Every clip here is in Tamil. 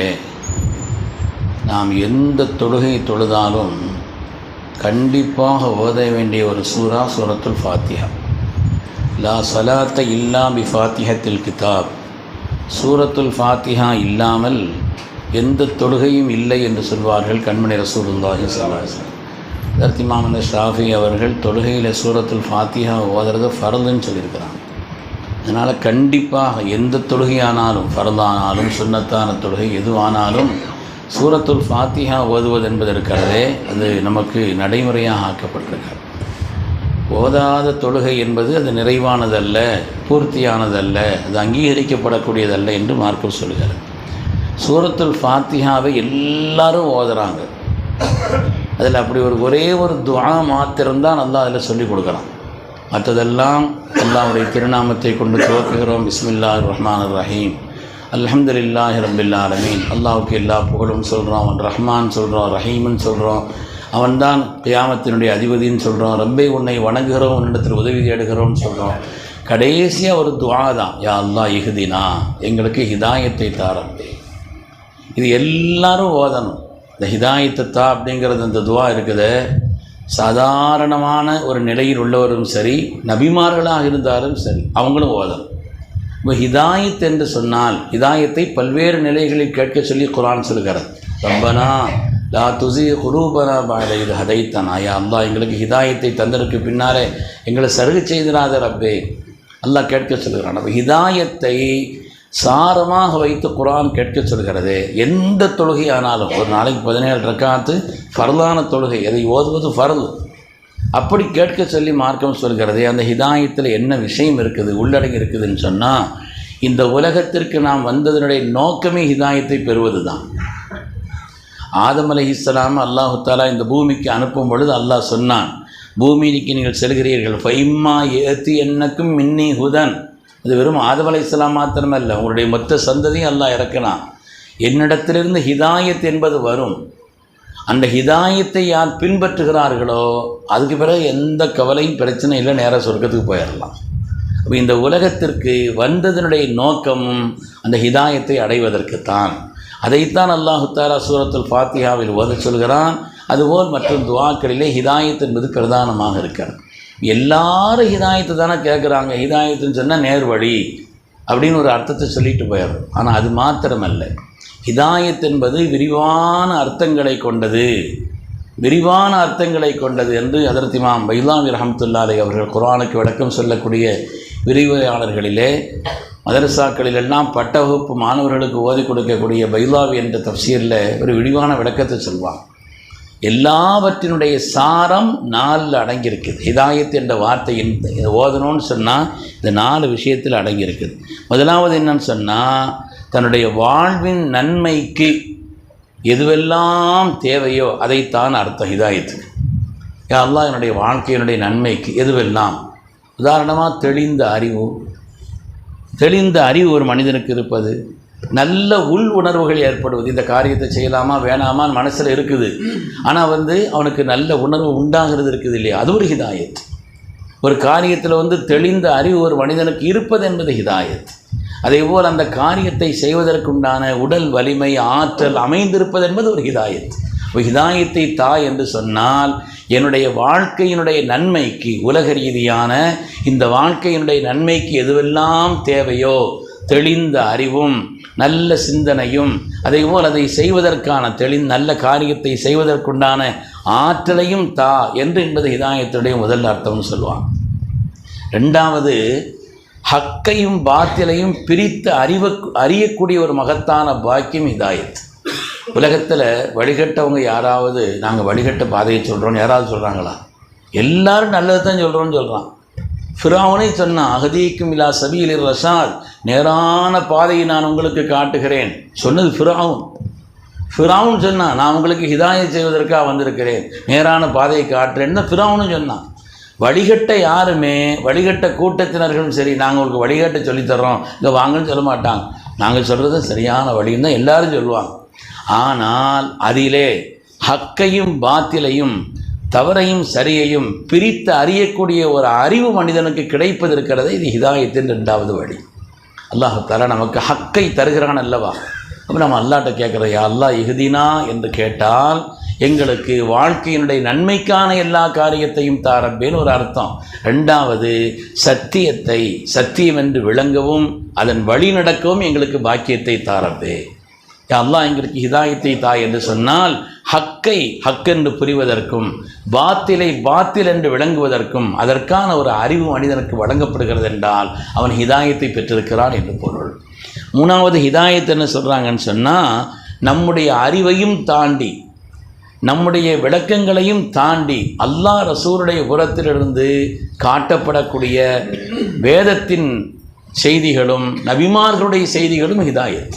தொழுகைகளிலே நாம் எந்த தொழுகை தொழுதாலும் கண்டிப்பாக ஓத வேண்டிய ஒரு சூரா சூரத்துல் ஃபாத்தியா லா சலாத்த இல்லா பி ஃபாத்திஹத்தில் கிதாப். சூரத்துல் ஃபாத்திஹா இல்லாமல் எந்த தொழுகையும் இல்லை என்று சொல்வார்கள் கண்மணி ரசூலுல்லாஹி சல்லாஹ் தர்த்தி ஷாஃபி அவர்கள் தொழுகையில் சூரத்துல் ஃபாத்திஹா ஓதுறது ஃபரதுன்னு சொல்லியிருக்கிறாங்க. அதனால் கண்டிப்பாக எந்த தொழுகையானாலும் ஃபரதானாலும் சுன்னத்தான தொழுகை எதுவானாலும் சூரத்துல் ஃபாத்திஹா ஓதுவது என்பது இருக்கிறதே அது நமக்கு நடைமுறையாக ஆக்கப்பட்டிருக்கிறது. ஓதாத தொழுகை என்பது அது நிறைவானதல்ல பூர்த்தியானதல்ல அது அங்கீகரிக்கப்படக்கூடியதல்ல என்று மார்க்கம் சொல்கிறார். சூரத்துல் ஃபாத்திஹாவை எல்லாரும் ஓதுறாங்க. அதில் அப்படி ஒரு ஒரே ஒரு துவா மாத்திரம்தான் நல்லா அதில் சொல்லிக் கொடுக்குறான். மற்றதெல்லாம் அல்லாவுடைய திருநாமத்தை கொண்டு துவக்குகிறோம். பிஸ்மில்லா ரஹ்மான் ரஹீம். அல்ஹம்துலில்லாஹி ரபில் ரமீன் அல்லாவுக்கு எல்லா புகழும் சொல்கிறோம் அவன் ரஹ்மான் சொல்கிறோம் ரஹீம்னு சொல்கிறோம் அவன்தான் கியாமத்தினுடைய அதிபதின்னு சொல்கிறோம் ரப்பை உன்னை வணங்குகிறோம் உன்னிடத்தில் உதவி தேடுகிறோம்னு சொல்கிறோம் கடைசியாக ஒரு துவா தான். யா அல்லா இகுதினா எங்களுக்கு ஹிதாயத்தை தாரம்பே இது எல்லாரும் ஓதணும். இந்த ஹிதாயத்தை தா அப்படிங்கிறது அந்த துவா இருக்குது. சாதாரணமான ஒரு நிலையில் உள்ளவரும் சரி நபிமார்களாக இருந்தாலும் சரி அவங்களும் ஓதணும். இப்போ ஹிதாயத் என்று சொன்னால் ஹிதாயத்தை பல்வேறு நிலைகளில் கேட்க சொல்லி குரான் சொல்கிறது ரப்பனா லா துசி குரூபனா பாட இது ஹதைத்தனா. யா அல்லா எங்களுக்கு ஹிதாயத்தை தந்ததுக்கு பின்னாலே எங்களை சருகு செய்திராத ரப்பே. அல்லாஹ் கேட்க சொல்கிறான் அப்போ ஹிதாயத்தை சாரமாக வைத்து குரான் கேட்க சொல்கிறது. எந்த தொழுகை ஆனாலும் ஒரு நாளைக்கு பதினேழு ரக்காத்து ஃபர்தான தொழுகை அதை ஓதுவது ஃபர்து அப்படி கேட்க சொல்லி மார்க்கம் சொல்கிறது அந்த ஹிதாயத்தில் என்ன விஷயம் இருக்குது உள்ளடங்கி இருக்குதுன்னு சொன்னால் இந்த உலகத்திற்கு நாம் வந்ததனுடைய நோக்கமே ஹிதாயத்தை பெறுவது தான் ஆதம் அலி இஸ்லாம் அல்லாஹு தாலா இந்த பூமிக்கு அனுப்பும் பொழுது அல்லாஹ் சொன்னான் பூமிக்கு நீங்கள் செல்கிறீர்கள் ஃபைம்மா ஏத்தி என்னக்கும் மின்னி ஹுதன். அது வெறும் ஆதம் அலை இஸ்லாம் மாத்திரமல்ல உங்களுடைய மொத்த சந்ததியும் எல்லாம் இறக்கலாம் என்னிடத்திலிருந்து ஹிதாயத் என்பது வரும். அந்த ஹிதாயத்தை யார் பின்பற்றுகிறார்களோ அதுக்கு பிறகு எந்த கவலையும் பிரச்சனை இல்லை நேராக சொர்க்கத்துக்கு போயிடலாம். அப்போ இந்த உலகத்திற்கு வந்ததனுடைய நோக்கமும் அந்த ஹிதாயத்தை அடைவதற்குத்தான். அதைத்தான் அல்லாஹு தாலா சூரத்துல் ஃபாத்தியாவில் ஓத சொல்கிறான். அதுபோல் மற்றும் துவாக்களிலே ஹிதாயத் என்பது பிரதானமாக இருக்கிறது. எல்லாரும் ஹிதாயத்தை தானே கேட்குறாங்க ஹிதாயத்துன்னு சொன்னால் நேர்வழி அப்படின்னு ஒரு அர்த்தத்தை சொல்லிட்டு போயிடுறோம். ஆனால் அது மாத்திரமல்ல. ஹிதாயத் என்பது விரிவான அர்த்தங்களை கொண்டது. விரிவான அர்த்தங்களை கொண்டது என்று அதர்த்திமாம் பைலாமி ரஹமத்துல்லாலை அவர்கள் குரானுக்கு விளக்கம் சொல்லக்கூடிய விரிவுரையாளர்களிலே மதரசாக்களிலெல்லாம் பட்ட வகுப்பு மாணவர்களுக்கு ஓதி கொடுக்கக்கூடிய பைலாவி என்ற தப்சீரில் ஒரு விரிவான விளக்கத்தை சொல்வாங்க. எல்லாவற்றினுடைய சாரம் நாலில் அடங்கியிருக்குது. ஹிதாயத் என்ற வார்த்தையின் ஓதணும்னு சொன்னால் இந்த நாலு விஷயத்தில் அடங்கியிருக்குது. முதலாவது என்னன்னு சொன்னால் தன்னுடைய வாழ்வின் நன்மைக்கு எதுவெல்லாம் தேவையோ அதைத்தான் அர்த்தம் ஹிதாயத்துக்கு. யாரெல்லாம் என்னுடைய வாழ்க்கையினுடைய நன்மைக்கு எதுவெல்லாம்? உதாரணமாக தெளிந்த அறிவு. தெளிந்த அறிவு ஒரு மனிதனுக்கு இருப்பது நல்ல உள் உணர்வுகள் ஏற்படுவது. இந்த காரியத்தை செய்யலாமா வேணாமான்னு மனசில் இருக்குது. ஆனால் வந்து அவனுக்கு நல்ல உணர்வு உண்டாகிறது இருக்குது இல்லையா? அது ஒரு ஹிதாயத். ஒரு காரியத்தில் வந்து தெளிந்த அறிவு ஒரு மனிதனுக்கு இருப்பது என்பது ஹிதாயத். அதேபோல் அந்த காரியத்தை செய்வதற்குண்டான உடல் வலிமை ஆற்றல் அமைந்திருப்பது என்பது ஒரு ஹிதாயத். ஒரு ஹிதாயத்தை தா என்று சொன்னால் என்னுடைய வாழ்க்கையினுடைய நன்மைக்கு உலக ரீதியான இந்த வாழ்க்கையினுடைய நன்மைக்கு எதுவெல்லாம் தேவையோ தெளிந்த அறிவும் நல்ல சிந்தனையும் அதேபோல் அதை செய்வதற்கான தெளி நல்ல காரியத்தை செய்வதற்குண்டான ஆற்றலையும் தா என்று என்பது இதாயத்துடைய முதல் அர்த்தம்னு சொல்லுவான் ரெண்டாவது ஹக்கையும் பாத்திலையும் பிரித்து அறிவ அறியக்கூடிய ஒரு மகத்தான பாக்கியம் இதாயத். உலகத்தில் வழிகட்டவங்க யாராவது நாங்கள் வழிகட்ட பாதையை சொல்கிறோன்னு யாராவது சொல்கிறாங்களா எல்லாரும் நல்லது தான் சொல்கிறோன்னு சொல்கிறான் ஃபிராவனே சொன்னான் அகதீக்கும் இல்லா சபியில் ரசால் நேரான பாதையை நான் உங்களுக்கு காட்டுகிறேன். சொன்னது ஃபிராவும் ஃபிராவுன் சொன்னான் நான் உங்களுக்கு ஹிதாயம் செய்வதற்காக வந்திருக்கிறேன். நேரான பாதையை காட்டுறேன்னு ஃபிராவுன்னு சொன்னான் வழிகட்ட யாருமே வழிகட்ட கூட்டத்தினர்களும் சரி நாங்கள் உங்களுக்கு வழிகட்ட சொல்லித்தர்றோம். இங்கே வாங்கன்னு சொல்ல மாட்டாங்க. நாங்கள் சொல்கிறது சரியான வழின்னு தான் எல்லாரும் சொல்லுவாங்க. ஆனால் அதிலே ஹக்கையும் பாத்திலையும் தவறையும் சரியையும் பிரித்து அறியக்கூடிய ஒரு அறிவு மனிதனுக்கு கிடைப்பது இருக்கிறதே. இது ஹிதாயத்தின் ரெண்டாவது வழி. அல்லாஹால நமக்கு ஹக்கை தருகிறான் அல்லவா? அப்போ நம்ம அல்லாட்ட கேட்குறோம் யா அல்லாஹ் இகுதினா என்று கேட்டால் எங்களுக்கு வாழ்க்கையினுடைய நன்மைக்கான எல்லா காரியத்தையும் தாரப்பேன்னு ஒரு அர்த்தம். ரெண்டாவது சத்தியத்தை சத்தியம் என்று விளங்கவும் அதன் வழி நடக்கவும் எங்களுக்கு பாக்கியத்தை தாரப்பே அல்லாஹ் எங்களுக்கு ஹிதாயத்தை தாய் என்று சொன்னால் ஹக்கை ஹக்கென்று புரிவதற்கும் பாத்திலை பாத்தில் என்று விளங்குவதற்கும் அதற்கான ஒரு அறிவு மனிதனுக்கு வழங்கப்படுகிறது என்றால் அவன் ஹிதாயத்தை பெற்றிருக்கிறான் என்று பொருள். மூணாவது ஹிதாயத் என்ன சொல்கிறாங்கன்னு சொன்னால் நம்முடைய அறிவையும் தாண்டி நம்முடைய விளக்கங்களையும் தாண்டி அல்லாஹ் ரசூருடைய புறத்திலிருந்து காட்டப்படக்கூடிய வேதத்தின் செய்திகளும் நபிமார்களுடைய செய்திகளும் ஹிதாயத்.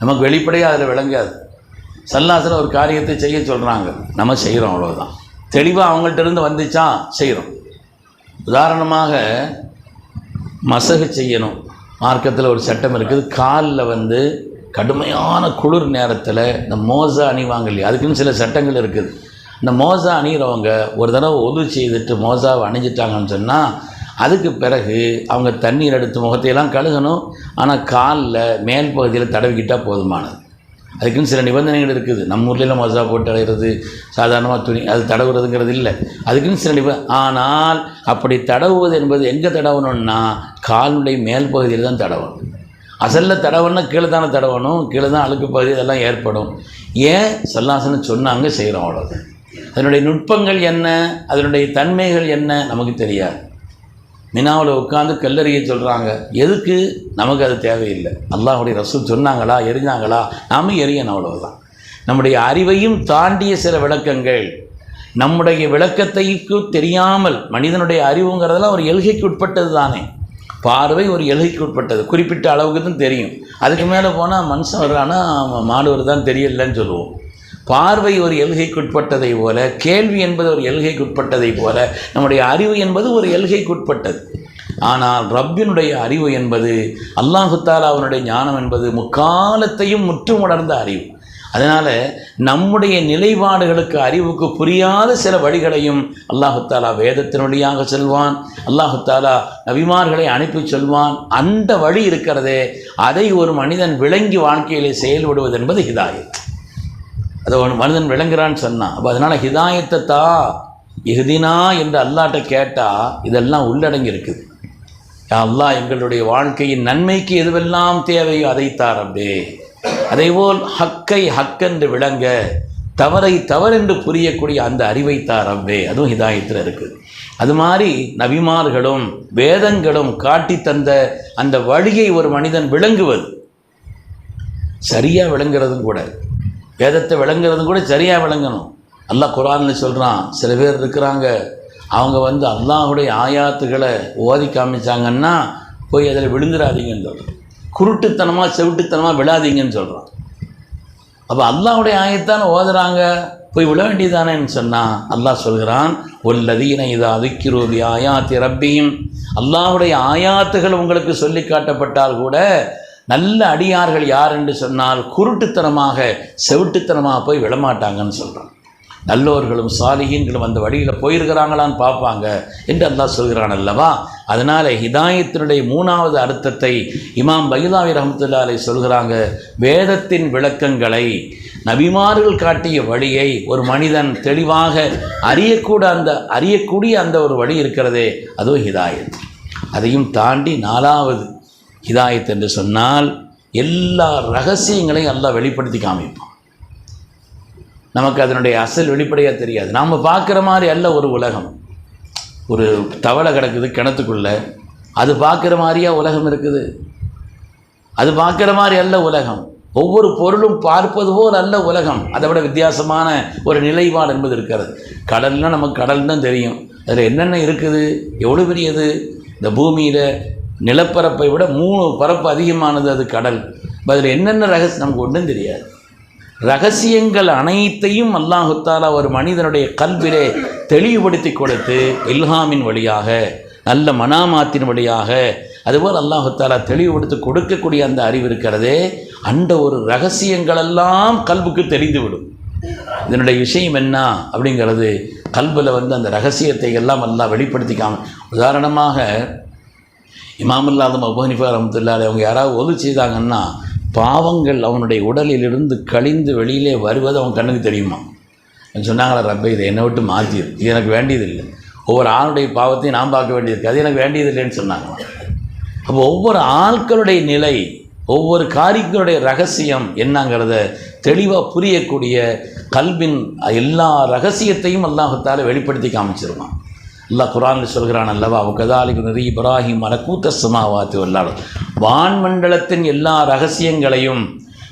நமக்கு வெளிப்படையாக அதில் விளங்காது. சல்லாசில் ஒரு காரியத்தை செய்ய சொல்கிறாங்க நம்ம செய்கிறோம் அவ்வளோதான் தெளிவாக அவங்கள்ட்ட இருந்து வந்துச்சா? செய்கிறோம் உதாரணமாக மசகு செய்யணும். மார்க்கத்தில் ஒரு சட்டம் இருக்குது. காலில் வந்து கடுமையான குளிர் நேரத்தில் இந்த மோசா அணிவாங்க இல்லையா? அதுக்குன்னு சில சட்டங்கள் இருக்குது. இந்த மோசா அணிகிறவங்க ஒரு தடவை ஒது செய்துட்டு மோசாவை அணிஞ்சிட்டாங்கன்னு சொன்னால் அதுக்கு பிறகு அவங்க தண்ணீர் எடுத்து முகத்தையெல்லாம் கழுகணும். ஆனால் காலில் மேல் பகுதியில் தடவிக்கிட்டால் போதுமானது. அதுக்குன்னு சில நிபந்தனைகள் இருக்குது. நம்ம ஊர்லலாம் மசா போட்டு அடைகிறது சாதாரணமாக துணி அது தடவுறதுங்கிறது இல்லை. அதுக்குன்னு சில நிப ஆனால் அப்படி தடவுவது என்பது எங்கே தடவணும்னா காலுடைய மேல் பகுதியில் தான் தடவணும். அசலில் தடவணும்னா கீழே தானே தடவணும். கீழே தான் அழுக்கு பகுதி இதெல்லாம் ஏற்படும். ஏன்? சல்லாசனம் சொன்னாங்க செய்கிறோம் அவ்வளோதான் அதனுடைய நுட்பங்கள் என்ன? அதனுடைய தன்மைகள் என்ன? நமக்கு தெரியாது. மினாவில் உட்காந்து கல்லறிய சொல்கிறாங்க எதுக்கு? நமக்கு அது தேவையில்லை. அல்லாஹுடைய ரசூல் சொன்னாங்களா? எரிஞ்சாங்களா? நாம எரியணும் அவ்வளவுதான். நம்முடைய அறிவையும் தாண்டிய சில விளக்கங்கள் நம்முடைய விளக்கத்தைக்கு தெரியாமல் மனிதனுடைய அறிவுங்கிறதெல்லாம் ஒரு எல்கைக்கு உட்பட்டது தானே. பார்வை ஒரு எல்கைக்கு உட்பட்டது. குறிப்பிட்ட அளவுக்கு தான் தெரியும். அதுக்கு மேலே போனால் மனுஷன் வர்றான்னா மாடு வருதான் தெரியலன்னு சொல்லுவோம். பார்வை ஒரு எல்கைக்குட்பட்டதை போல கேள்வி என்பது ஒரு எல்கைக்குட்பட்டதை போல நம்முடைய அறிவு என்பது ஒரு எல்கைக்குட்பட்டது. ஆனால் ரப்பினுடைய அறிவு என்பது அல்லாஹுத்தாலா அவனுடைய ஞானம் என்பது முக்காலத்தையும் முற்றும் உணர்ந்த அறிவு. அதனால் நம்முடைய நிலைப்பாடுகளுக்கு அறிவுக்கு புரியாத சில வழிகளையும் அல்லாஹுத்தாலா வேதத்தின் வழியாக செல்வான் அல்லாஹுத்தாலா நபிமார்களை அனுப்பி சொல்வான். அந்த வழி இருக்கிறதே அதை ஒரு மனிதன் விளங்கி வாழ்க்கையிலே செயல்படுவது என்பது ஹிதாயத். அதை ஒரு மனிதன் விளங்குறான்னு சொன்னான். அப்போ அதனால் ஹிதாயத்தை தா இறுதினா என்று அல்லாட்ட கேட்டால் இதெல்லாம் உள்ளடங்கி இருக்குது அல்லாஹ் எங்களுடைய வாழ்க்கையின் நன்மைக்கு எதுவெல்லாம் தேவையோ அதை அப்படியே அதேபோல் ஹக்கை ஹக்கென்று விளங்க தவறை தவறென்று புரியக்கூடிய அந்த அறிவை தாரம்பே அதுவும் ஹிதாயத்தில் இருக்குது அது மாதிரி நபிமார்களும் வேதங்களும் காட்டி தந்த அந்த வழியை ஒரு மனிதன் விளங்குவது சரியாக விளங்குறதும் கூட. வேதத்தை விளங்குறதும் கூட சரியாக விளங்கணும். அல்லாஹ் குரான்னு சொல்கிறான் சில பேர் இருக்கிறாங்க அவங்க வந்து அல்லாஹுடைய ஆயாத்துகளை ஓதி காமிச்சாங்கன்னா போய் அதில் விழுந்துடாதீங்கன்னு சொல்கிறான் குருட்டுத்தனமாக செவிட்டுத்தனமாக விழாதீங்கன்னு சொல்கிறான் அப்போ அல்லாஹுடைய ஆயத்தான ஓதுறாங்க போய் விழ வேண்டியதானேன்னு சொன்னான் அல்லாஹ் சொல்கிறான் ஒல்லதீன இதா அதிக்கிரோபி ஆயாத்தி ரப்பியும் அல்லாஹுடைய ஆயாத்துகள் உங்களுக்கு சொல்லி காட்டப்பட்டால் கூட நல்ல அடியார்கள் யார் என்று சொன்னால் குருட்டுத்தனமாக செவிட்டுத்தனமாக போய் விழமாட்டாங்கன்னு சொல்கிறான் நல்லோர்களும் சாலிகின்களும் அந்த வழியில் போயிருக்கிறாங்களான்னு பார்ப்பாங்க என்று அல்லாஹ் சொல்கிறான் அல்லவா? அதனால் ஹிதாயத்தினுடைய மூணாவது அர்த்தத்தை இமாம் பகிதாவி ரஹமத்துல்லா அலை சொல்கிறாங்க. வேதத்தின் விளக்கங்களை நபிமார்கள் காட்டிய வழியை ஒரு மனிதன் தெளிவாக அறியக்கூட அந்த அறியக்கூடிய அந்த ஒரு வழி இருக்கிறதே அதுவும் ஹிதாயத். அதையும் தாண்டி நாலாவது ஹிதாயத் என்று சொன்னால் எல்லா ரகசியங்களையும் எல்லாம் வெளிப்படுத்தி காமிப்பான். நமக்கு அதனுடைய அசல் வெளிப்படையாக தெரியாது. நாம் பார்க்குற மாதிரி அல்ல ஒரு உலகம். ஒரு தவளை கிடக்குது கிணத்துக்குள்ள. அது பார்க்குற மாதிரியா உலகம் இருக்குது? அது பார்க்குற மாதிரி அல்ல உலகம். ஒவ்வொரு பொருளும் பார்ப்பது போல் அல்ல உலகம். அதை விட வித்தியாசமான ஒரு நிலைப்பாடு என்பது இருக்கிறது. கடல்னால் நமக்கு கடல் தான் தெரியும். அதில் என்னென்ன இருக்குது? எவ்வளோ பெரியது? இந்த பூமியில் நிலப்பரப்பை விட மூணு பரப்பு அதிகமானது அது கடல். அதில் என்னென்ன ரகசியம் நமக்கு ஒன்றும் தெரியாது. ரகசியங்கள் அனைத்தையும் அல்லாஹுத்தாலா ஒரு மனிதனுடைய கல்விலே தெளிவுபடுத்தி கொடுத்து இல்ஹாமின் வழியாக நல்ல மனாமாத்தின் வழியாக அதுபோல் அல்லாஹுத்தாலா தெளிவுபடுத்தி கொடுக்கக்கூடிய அந்த அறிவு இருக்கிறதே அந்த ஒரு ரகசியங்களெல்லாம் கல்வுக்கு தெரிந்துவிடும். இதனுடைய விஷயம் என்ன அப்படிங்கிறது கல்பில் வந்து அந்த ரகசியத்தை எல்லாம் எல்லாம் வெளிப்படுத்திக்காம உதாரணமாக இமாமுல்லாதம் அபுஹனிஃபா ரஹமத்துல்லாலே அவங்க யாராவது ஒது செய்தாங்கன்னா பாவங்கள் அவனுடைய உடலிலிருந்து கழிந்து வெளியிலே வருவது அவன் கண்ணுக்கு தெரியுமா? சொன்னாங்களா ரப்ப இதை என்னை விட்டு மாற்றிடு இது எனக்கு வேண்டியதில்லை. ஒவ்வொரு ஆளுடைய பாவத்தையும் நான் பார்க்க வேண்டியது அது எனக்கு வேண்டியதில்லைன்னு சொன்னாங்களாம் அப்போ ஒவ்வொரு ஆட்களுடைய நிலை ஒவ்வொரு காரியங்களுடைய ரகசியம் என்னங்கிறத தெளிவாக புரியக்கூடிய கல்வின் எல்லா ரகசியத்தையும் அல்லாஹத்தால் வெளிப்படுத்தி காமிச்சிருவான் அல்லாஹ் குரானில் சொல்கிறான் அல்லவா? கதாலிக்கு நிறைய இப்ராஹிம் மலக்கூத்த சமாவாத்து வல்லாளர் வான்மண்டலத்தின் எல்லா ரகசியங்களையும்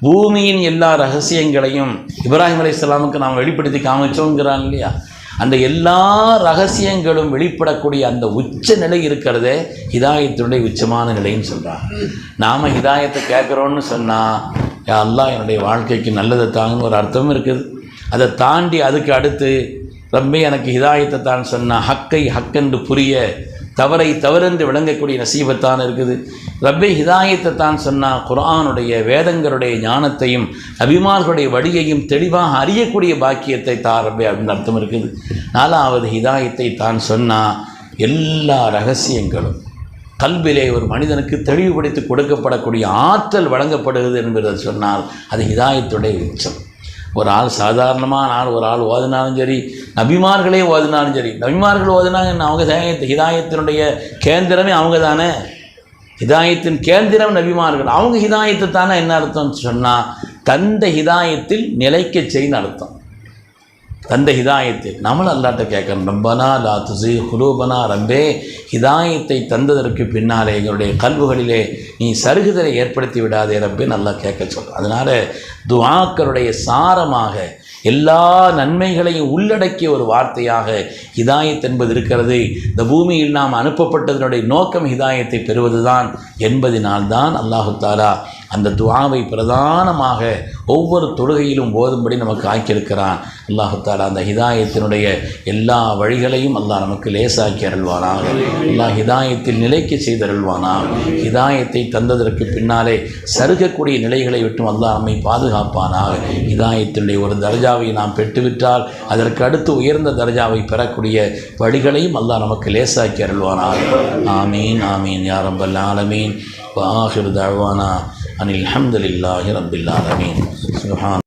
பூமியின் எல்லா ரகசியங்களையும் இப்ராஹிம் அலி இஸ்லாமுக்கு நாம் வெளிப்படுத்தி காமிச்சோங்கிறான் இல்லையா? அந்த எல்லா ரகசியங்களும் வெளிப்படக்கூடிய அந்த உச்ச நிலை இருக்கிறதே ஹிதாயத்தினுடைய உச்சமான நிலைன்னு சொல்கிறான் நாம் ஹிதாயத்தை கேட்குறோன்னு சொன்னால் யா அல்லாஹ் என்னுடைய வாழ்க்கைக்கு நல்லதை தாங்கன்னு ஒரு அர்த்தமும் இருக்குது. அதை தாண்டி அதுக்கு அடுத்து ரப்பே எனக்கு ஹிதாயத்தை தான் சொன்ன ஹக்கை ஹக்கென்று புரிய தவறை தவறென்று விளங்கக்கூடிய நசீபத்தான் இருக்குது. ரப்பே ஹிதாயத்தை தான் சொன்னால் குரானுடைய வேதங்களுடைய ஞானத்தையும் அபிமார்களுடைய வழியையும் தெளிவாக அறியக்கூடிய பாக்கியத்தை தா ரப்பே அப்படின்னு அர்த்தம் இருக்குது. நாலாவது ஹிதாயத்தை தான் சொன்னால் எல்லா ரகசியங்களும் கல்விலே ஒரு மனிதனுக்கு தெளிவுபடுத்தி கொடுக்கப்படக்கூடிய ஆற்றல் வழங்கப்படுகிறது என்பதை சொன்னால் அது ஹிதாயத்துடைய உச்சம். ஒரு ஆள் சாதாரணமாக நான் ஒரு ஆள் ஓதினாலும் சரி நபிமார்களே ஓதினாலும் சரி நபிமார்கள் ஓதினாங்கன்னு அவங்க ஹிதாயத்தினுடைய கேந்திரமே அவங்க தானே ஹிதாயத்தின் கேந்திரம் நபிமார்கள். அவங்க ஹிதாயத்தை தானே என்ன அர்த்தம்னு சொன்னால் தந்த ஹிதாயத்தில் நிலைக்க செய்ன்னு அர்த்தம். தந்த ஹிதாயத்தை நம்மளும் அல்லாட்ட கேட்கணும். ரம்பனா லா துசி குலூபனா ரம்பே ஹிதாயத்தை தந்ததற்கு பின்னாலே எங்களுடைய கல்வுகளிலே நீ சருகுதலை ஏற்படுத்தி விடாதே ரப்பே நல்லா கேட்க சொல்கிறோம் அதனால் துவாக்களுடைய சாரமாக எல்லா நன்மைகளையும் உள்ளடக்கிய ஒரு வார்த்தையாக ஹிதாயத் என்பது இருக்கிறது. இந்த பூமியில் நாம் அனுப்பப்பட்டதனுடைய நோக்கம் ஹிதாயத்தை பெறுவதுதான் என்பதினால்தான் அல்லாஹு தாலா அந்த துவாவை பிரதானமாக ஒவ்வொரு தொழுகையிலும் போதும்படி நமக்கு ஆக்கியிருக்கிறான். அல்லாஹு அந்த ஹிதாயத்தினுடைய எல்லா வழிகளையும் அல்லாஹ் நமக்கு லேசாக்கி அருள்வானாக. அல்லாஹ் ஹிதாயத்தில் நிலைக்க செய்தருள்வானாக. ஹிதாயத்தை தந்ததற்கு பின்னாலே சருகக்கூடிய நிலைகளை விட்டும் அல்லாஹ் நம்மை பாதுகாப்பானாக. ஹிதாயத்தினுடைய ஒரு தர்ஜாவை நாம் பெற்றுவிட்டால் அதற்கு அடுத்து உயர்ந்த தர்ஜாவை பெறக்கூடிய வழிகளையும் அல்லாஹ் நமக்கு லேசாக்கி அருள்வானாக. ஆமீன் ஆமீன். யாரம்பல் ஆலமீன். வாஹிர் தழ்வானா அனில் அஹமதுல்லாஹி ரபில் ஆலமீன். சுஹான்